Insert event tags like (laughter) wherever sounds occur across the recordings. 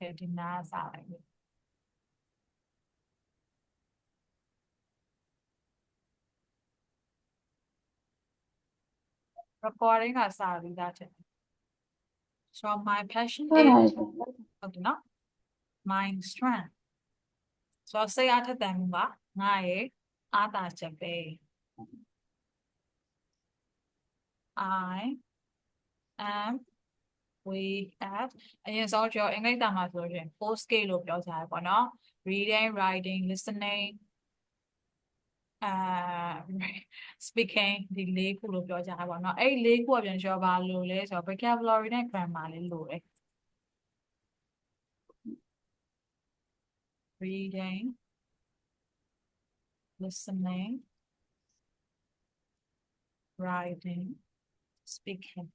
to deny signing. Recording or signing that. So my passion is, okay, no? My strength. So I say that what? I, I, that's a bay. I am we at အရင်ဆုံးကျော်အင်္ဂလိပ်စာမှာဆိုရင် full scale လို့ပြောကြတယ်ပေါ့နော် reading writing listening အာ (laughs) speaking ဒီလေးခုလို့ပြောကြတာပေါ့နော်အဲ့ဒီလေးခုကပြန်ကျော်ပါလို့လဲဆိုတော့ vocabulary နဲ့ grammar လေးလို့တယ် reading listening writing speaking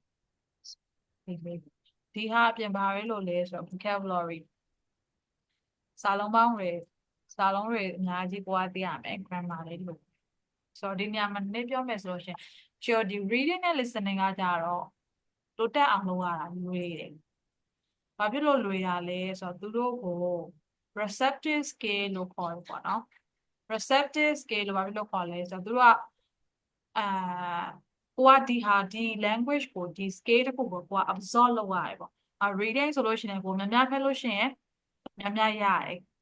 ဒီလေး ဒီဟာအပြင်ပါရဲလို့လဲဆိုတော့ vocabulary စာလုံးပေါင်းတွေစာလုံးတွေအများကြီးပွားသိရမယ် grammar လေးလို့ဆိုတော့ဒီနေရာမှာနည်းပြောမယ်ဆိုလို့ရှရင်ကျော်ဒီ reading နဲ့ listening ကကြတော့တိုးတက်အောင်လုပ်ရတာလွယ်တယ်။ဘာဖြစ်လို့လွယ်တာလဲဆိုတော့သူတို့ကို receptive scale လို့ခေါ်တယ်ပေါ့နော်။ receptive scale လို့ဘာဖြစ်လို့ခေါ်လဲဆိုတော့သူတို့ကအာ ကိုကဒီဟာဒီ language ကိုဒီ scale တစ်ခုကိုကိုက absorb လုပ်ရတယ်ပေါ့။အာ reading ဆိုလို့ရှိရင်ကိုများများဖတ်လို့ရှိရင်များများရတယ်။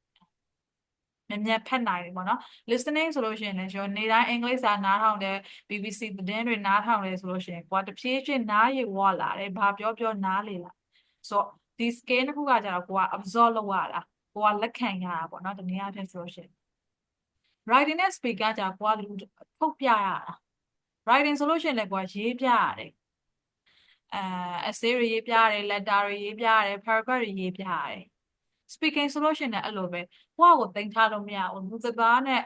မြန်မြန်ဖတ်နိုင်တယ်ပေါ့နော် listening ဆိုလို့ရှိရင်လည်းကျွန်တော်နေ့တိုင်းအင်္ဂလိပ်စာနားထောင်တယ် BBC သတင်းတွေနားထောင်တယ်ဆိုလို့ရှိရင်ကိုကတဖြည်းဖြည်းနားရဝလာတယ်ဘာပြောပြောနားလေလာဆိုတော့ဒီ scale တစ်ခုကကြတော့ကိုက absorb လုပ်ရတာကိုကလက်ခံရတာပေါ့နော်တနည်းအားဖြင့်ဆိုလို့ရှိရင် writing နဲ့ speak ကကြတော့ကိုကလူထုတ်ပြရတာ writing ဆိုလို့ရှိရင်လည်းကိုကရေးပြရတယ်အဲ essay တွေရေးပြရတယ် letter တွေရေးပြရတယ် paragraph တွေရေးပြရတယ် speaking ဆိုလို့ရှိရင်လည်းအဲ့လိုပဲကိုယ့်ကိုတင်ထားလို့မရဘူးလူစကားနဲ့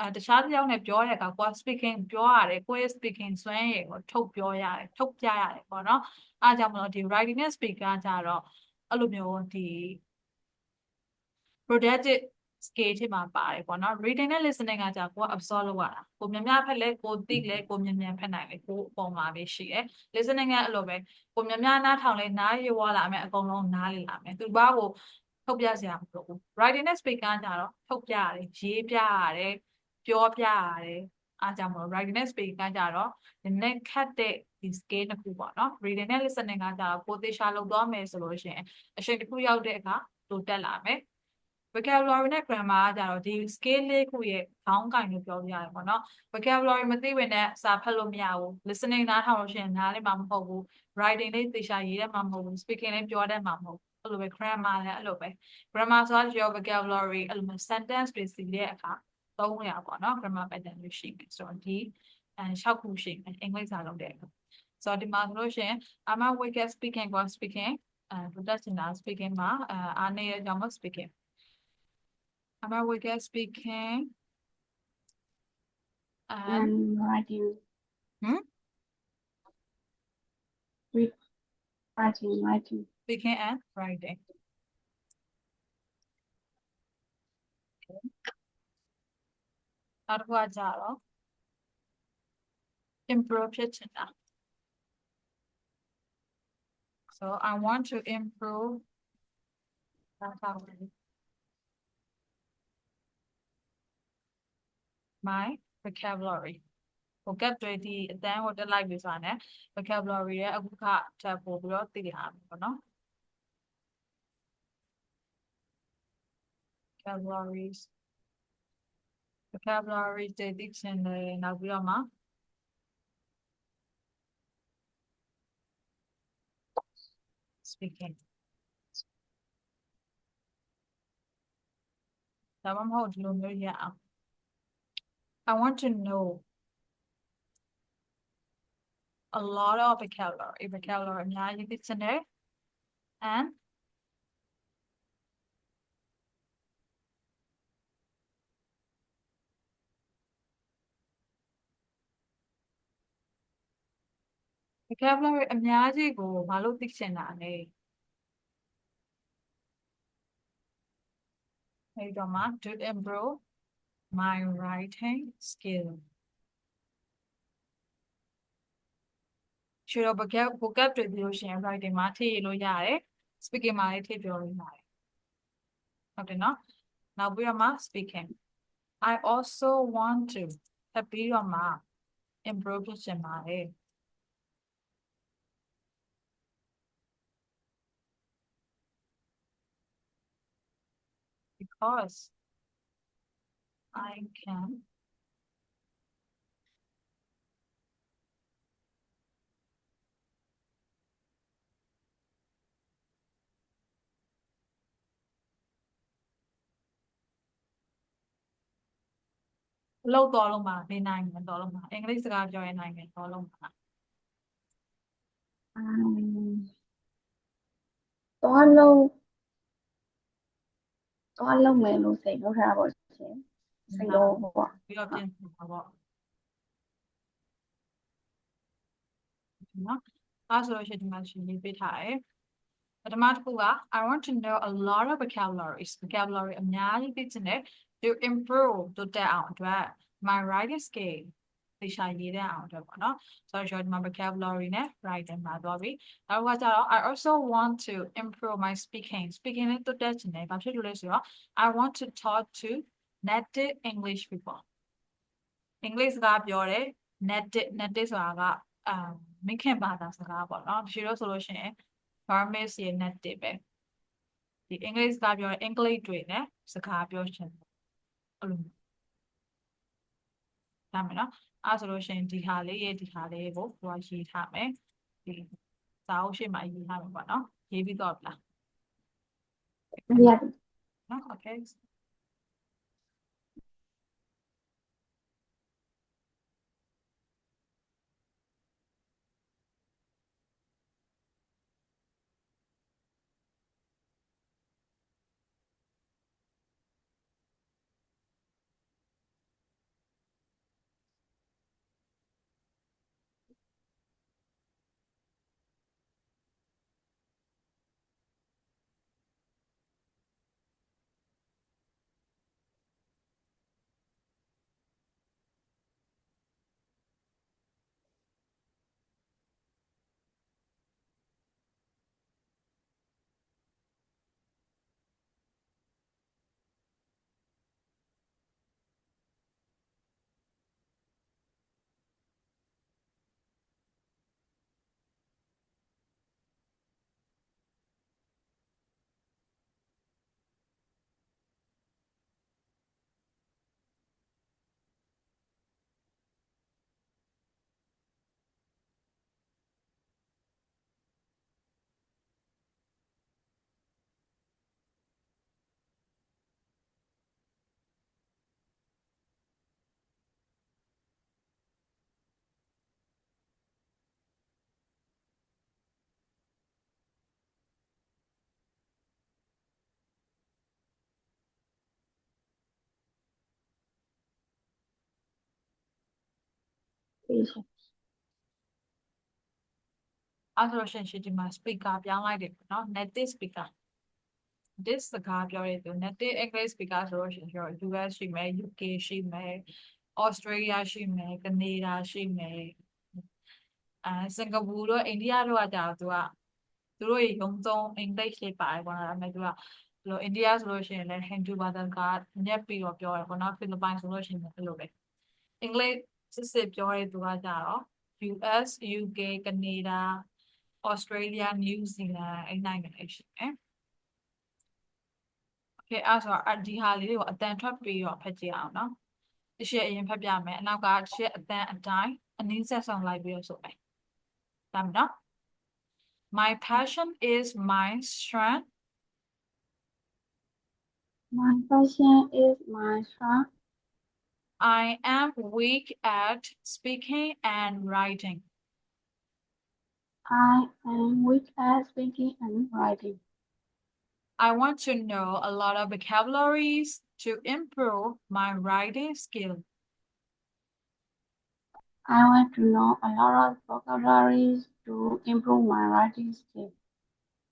အဲတခြားတစ်ယောက်နဲ့ပြောတဲ့အခါကိုယ် speaking ပြောရတယ်ကိုယ့်ရဲ့ speaking စွမ်းရည်ကိုထုတ်ပြောရတယ်ထုတ်ပြရတယ်ပေါ့နော်အားကြောင့်မလို့ဒီ writing နဲ့ speaking ကကြတော့အဲ့လိုမျိုးဒီ productive scale ထဲမှာပါတယ်ပေါ့နော် reading နဲ့ listening ကကြာကိုက absorb လုပ်ရတာကိုများများဖက်လဲကိုသိလဲကိုမြန်မြန်ဖက်နိုင်လဲကိုအပေါ်မှာပဲရှိတယ် listening ကအဲ့လိုပဲကိုများများနားထောင်လဲနားရွာလာမယ်အကုန်လုံးနားလေလာမယ်သူဘာကိုထုတ်ပြစရာမလိုဘူး writing နဲ့ speaking ကကြတော့ထုတ်ပြရတယ်ရေးပြရတယ်ပြောပြရတယ်အားကြောင့်မလို့ writing နဲ့ speaking ကကြတော့ဒီနေ့ခတ်တဲ့ဒီ scale တစ်ခုပေါ့နော် reading နဲ့ listening ကကြတော့ကိုသေချာလုပ်သွားမယ်ဆိုလို့ရှိရင်အချိန်တစ်ခုရောက်တဲ့အခါတိုးတက်လာမယ် vocabulary နဲ့ grammar ကကြတော့ဒီ scale လေးခုရဲ့ခေါင်းကင်လို့ပြောပြရတယ်ပေါ့နော် vocabulary မသိဝင်တဲ့စာဖတ်လို့မရဘူး listening နားထောင်လို့ရှိရင်နားလည်းမမဟုတ်ဘူး writing လေးသေချာရေးတတ်မှာမဟုတ်ဘူး speaking လေးပြောတတ်မှာမဟုတ်ဘူးအဲ့လိုပဲ grammar လည်းအဲ့လိုပဲ grammar ဆိုတာကျော် vocabulary အဲ့လိုမျိုး sentence တွေစီတဲ့အခါသုံးရပါတော့ grammar pattern တွေရှိတယ်ဆိုတော့ဒီအဲ၆ခုရှိတယ်အင်္ဂလိပ်စာလုံးတဲ့အခါဆိုတော့ဒီမှာဆိုလို့ရှိရင် I'm a wicked speaking က speaking အဲ production speaking မှာအဲအားနည်းတဲ့ကြောင့် speaking I'm a wicked speaking and and writing Hmm? read writing writing speaking and writing နောက်တစ်ခုကကြတော့ improve ဖြစ်ချင်တာ so I want to improve ဒါပါမ my vocabulary vocab တွေဒီအတန်းကိုတက်လိုက်ပြီဆိုတာနဲ့ vocabulary ရဲ့အခုခထပ်ပို့ပြီးတော့သိရမှာပေါ့နော် vocabularies vocabulary တွေသိချင်တယ်နောက်ပြီးတော့မှ speaking ဒါမှမဟုတ်ဒီလိုမျိုးရအောင် I want to know a lot of vocabulary vocabulary အများကြီးသိချင်တယ် and vocabulary အများကြီးကိုဘာလို့သိချင်တာလဲအဲ့တော့မှ to improve my right hand skill. Should I book up to the ocean writing my lo yare speaking my tea during my. Okay, no. Now we are ma speaking. I also want to happy on ma improve my because. I can. lâu to luôn mà đi nàng mình to luôn mà. English ra cho em nàng mình to luôn mà. Um, to lâu to lâu mẹ luôn sẽ nó ra rồi မှာ um သွားလုံးသွားလုံးမယ်လို့စိတ်လုပ်ထားပါရှင်စိတ်တော့ပေါ့ ပြီးတော့ပြင်ဆင်ပါပေါ့နော်အဲဆိုလို့ရှိရင်ဒီမှာရှင်ရေးပေးထားတယ်ပထမတစ်ခုက I want to know a lot of vocabularies vocabulary အများကြီးသိချင်တယ် to improve တိုးတက်အောင်အတွက် my writing skill သိချာရေးတဲ့အောင်အတွက်ပေါ့နော်ဆိုတော့ဒီမှာ vocabulary နဲ့ writing မှာသွားပြီနောက်ကကျတော့ I also want to improve my speaking speaking နဲ့တိုးတက်ချင်တယ်ဘာဖြစ်လို့လဲဆိုတော့ I want to talk to native English people အင်္ဂလိပ်စကားပြောတယ် native native ဆိုတာကအာမိခင်ဘာသာစကားပေါ့နော်ဒီလိုဆိုလို့ရှိရင် Burmese ရဲ့ native ပဲဒီအင်္ဂလိပ်စကားပြောရင်အင်္ဂလိပ်တွေနဲ့စကားပြောချင်တယ်အဲ့လိုမျိုးဒါမယ်နော်အဲ့ဆိုလို့ရှိရင်ဒီဟာလေးရဲ့ဒီဟာလေးကိုကိုကရေးထားမယ်ဒီစာအုပ်ရှိမှရေးထားမယ်ပေါ့နော်ရေးပြီးတော့ဗလားရတယ်နော် okay ပြီးရှင်အဲ့ဆိုလို့ရှိရင်ရှင်ဒီမှာ speaker ပြောင်းလိုက်တယ်ပေါ့နော် native speaker this စကားပြောရတဲ့ native English speaker ဆိုလို့ရှိရင်ကျွန်တော် US ရှိမယ် UK ရှိမယ် Australia ရှိမယ် Canada ရှိမယ်အဲစင်ကာပူတို့အိန္ဒိယတို့ကကြာသူကသူတို့ရေရုံသုံး English လေးပါတယ်ပေါ့နော်ဒါပေမဲ့သူကဘယ်လိုအိန္ဒိယဆိုလို့ရှိရင်လည်း Hindu ဘာသာကညက်ပြီးတော့ပြောတယ်ပေါ့နော်ဖိလစ်ပိုင်ဆိုလို့ရှိရင်လည်းအဲ့လိုပဲအင်္ဂလိပ် စစ်စစ်ပြောရတဲ့သူကကြတော့ US UK Canada Australia New Zealand အဲ့နိုင်ငံတွေရှိတယ်။ Okay အဲ့ဆိုတော့အဒီဟာလေးတွေကိုအတန်ထွက်ပြီးတော့ဖတ်ကြည့်အောင်နော်။တစ်ချက်အရင်ဖတ်ပြမယ်။အနောက်ကတစ်ချက်အတန်အတိုင်းအနည်းဆက်ဆောင်လိုက်ပြီးတော့ဆိုမယ်။ဒါမယ်နော်။ My passion is my strength. my passion is my strength I am weak at speaking and writing. I am weak at speaking and writing I want to know a lot of vocabularies to improve my writing skill. I want to know a lot of vocabularies to improve my writing skill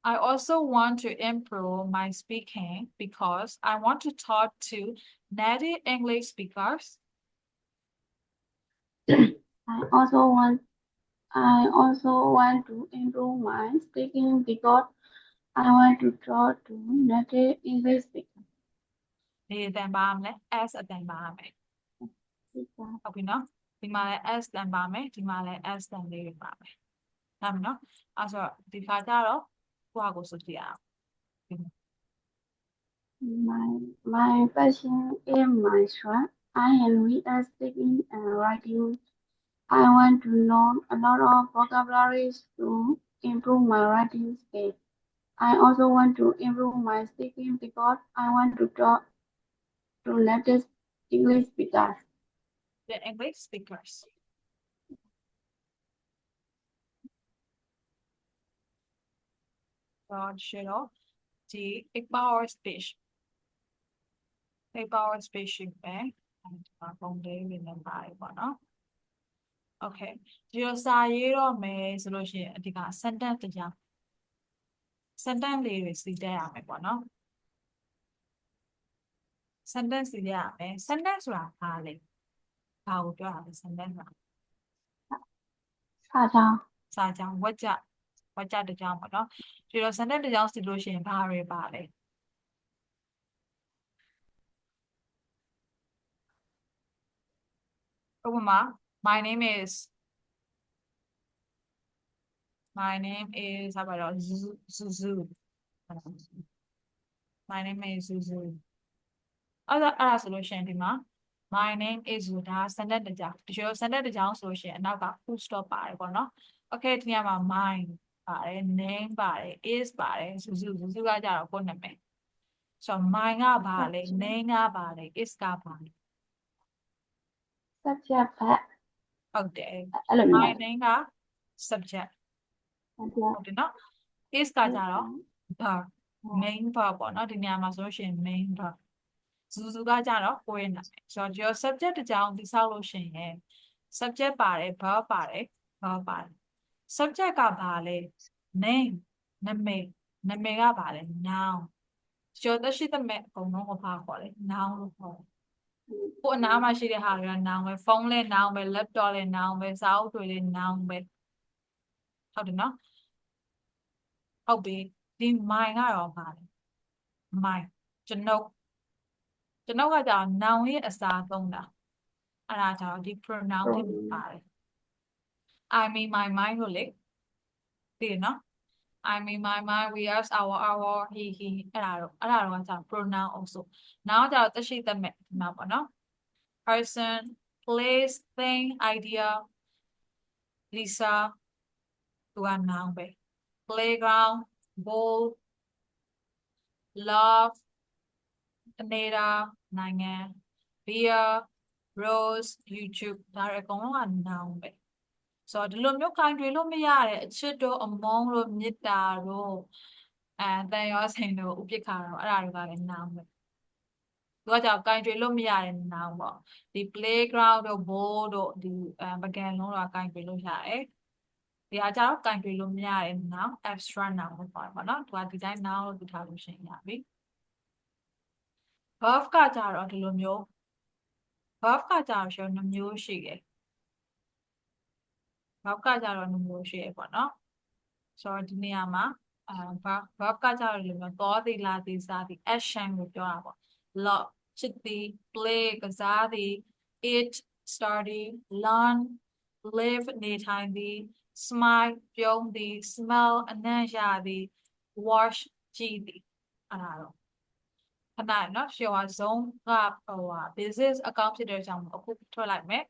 I also want to improve my speaking because I want to talk to native English speakers. I also want I also want to improve my speaking because I want to talk to native English speakers ဒီအတန်ပါရမယ် s အတန်ပါရမယ် speaker ဟုတ်ပြီနော်ဒီမှာလည်း s တန်ပါမယ်ဒီမှာလည်း s တန်လေးတွေပါမယ်ဒါမယ်နော်အဲဆိုတော့ဒီခါကျတော့ my, my passion is my strength. I am reading at speaking and writing. I want to learn a lot of vocabularies to improve my writing skills. I also want to improve my speaking because I want to talk to native English speakers. The English speakers. တော့ရှင်းတော့ဒီ big power speech big power speech ရှိမယ်အဲဒီမှာပုံလေးတွေနဲ့ပါတယ်ပေါ့နော် okay ဒီတော့စာရေးတော့မယ်ဆိုလို့ရှိရင်အဓိက sentence တရား sentence လေးတွေစီတက်ရမယ်ပေါ့နော် sentence စီတက်ရမယ် sentence ဆိုတာဘာလဲဘာကိုပြောတာလဲ sentence ဆိုတာ사 장, စာကြောင်းဝက်ကြ ဝက်ကြတစ်ကြောင်းပေါ့နော်ဒီတော့ sentence တစ်ကြောင်းစီလို့ရှိရင်ဘာတွေပါလဲဥပမာ my name is my name is ဟာပါတော့ Zuzu Zuzu my name is Zuzu အဲ့ဒါအဲ့ဒါဆိုလို့ရှိရင်ဒီမှာ my name is Zuzu ဒါ sentence တစ်ကြောင်းဒီလို sentence တစ်ကြောင်းဆိုလို့ရှိရင်အနောက်က full stop ပါတယ်ပေါ့နော် okay ဒီနေရာမှာ mine ပါတယ် name ပါတယ် is ပါတယ် Zuzu Zuzu ကကြတော့ကိုယ့်နာမည်ဆိုတော့ mine ကဘာလဲ name ကဘာလဲ is ကဘာလဲ subject verb, ဟုတ်တယ်အဲ့လို my မျိုး name က subject ဟုတ်ဟုတ်တယ်နော် is ကကြတော့ verb main verb ပေါ့နော်ဒီနေရာမှာဆိုလို့ရှိရင် main verb ဇူဇူကကြတော့ကိုယ့်ရဲ့နာမည်ဆိုတော့ဒီ subject တစ်ကြောင်းတိဆောက်လို့ရှိရင် subject ပါတယ် verb ပါတယ် verb ပါတယ် subject ကဘာလဲ name နာမည်နာမည်ကဘာလဲ noun ကျော်သက်ရှိတဲ့မဲ့အကုန်လုံးကိုဘာခေါ်လဲ noun လို့ခေါ်တယ်ကိုယ်အနားမှာရှိတဲ့ဟာတွေက noun ပဲဖုန်းလဲ noun ပဲ laptop လဲ noun ပဲစာအုပ်တွေလဲ noun ပဲဟုတ်တယ်နော်ဟုတ်ပြီဒီ my ကတော့ဘာလဲ my ကျွန်ုပ်ကျွန်ုပ်ကကြာင့် noun ရဲ့အစားသုံးတာအဲ့ဒါကြောင့်ဒီ pronoun ဖြစ်ပါတယ် I mean my mind လို့လေသိရနော် I mean my mind we us our our he he အဲ့ဒါတော့အဲ့ဒါတော့ကြာင့် pronoun also နောက်ကြာင့်သက်ရှိသက်မဲ့ဒီမှာပေါ့နော် person place thing idea Lisa သူက noun ပဲ playground ball love အနေတာနိုင်ငံ beer rose youtube ဒါတွေအကုန်လုံးက noun ပဲ ဆိုတော့ဒီလိုမျိုးခိုင်တွေလို့မရတဲ့အချစ်တို့အမုန်းတို့မေတ္တာတို့အဲတန်ရောစိန်တို့ဥပိ္ပခါတို့အဲ့ဒါတွေကလည်း noun ပဲသူကကြောင့်ခိုင်တွေလို့မရတဲ့ noun ပေါ့ဒီ playground တို့ ball တို့ဒီအဲပကံလုံးတော့ခိုင်တွေလို့ရတယ်ဒီအားကြတော့ကင်တွေလို့မရတဲ့ noun abstract noun လို့ခေါ်တယ်ပေါ့နော်သူကဒီတိုင်း noun လို့ပြထားလို့ရှိရင်ရပြီ verb ကကြတော့ဒီလိုမျိုး verb ကကြတော့ရှောနှမျိုးရှိတယ် verb ကကြတော့နှမျိုးရှိရပေါ့နော်ဆိုတော့ဒီနေရာမှာအာ verb verb ကကြတော့ဒီလိုမျိုးသောသည်လာသည်စားသည် action ကိုပြောတာပေါ့ love ချစ်သည် play ကစားသည် eat study learn live နေထိုင်သည် smile ပြုံးသည် smell အနံ့ရသည် wash ကြည့်သည်အဲ့ဒါတော့ခဏနော်ရှေ့က zone ကဟိုဟာ business account ဖြစ်တဲ့အကြောင်းအခုထွက်လိုက်မယ်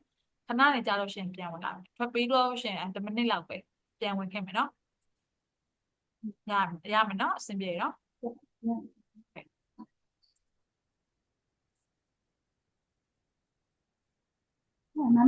ခဏနေကြလို့ရှင်ပြန်ဝင်လာမယ်ထွက်ပြီးတော့ရှင်အဲ10မိနစ်လောက်ပဲပြန်ဝင်ခဲ့မယ်နော်ရရမယ်နော်အဆင်ပြေနော်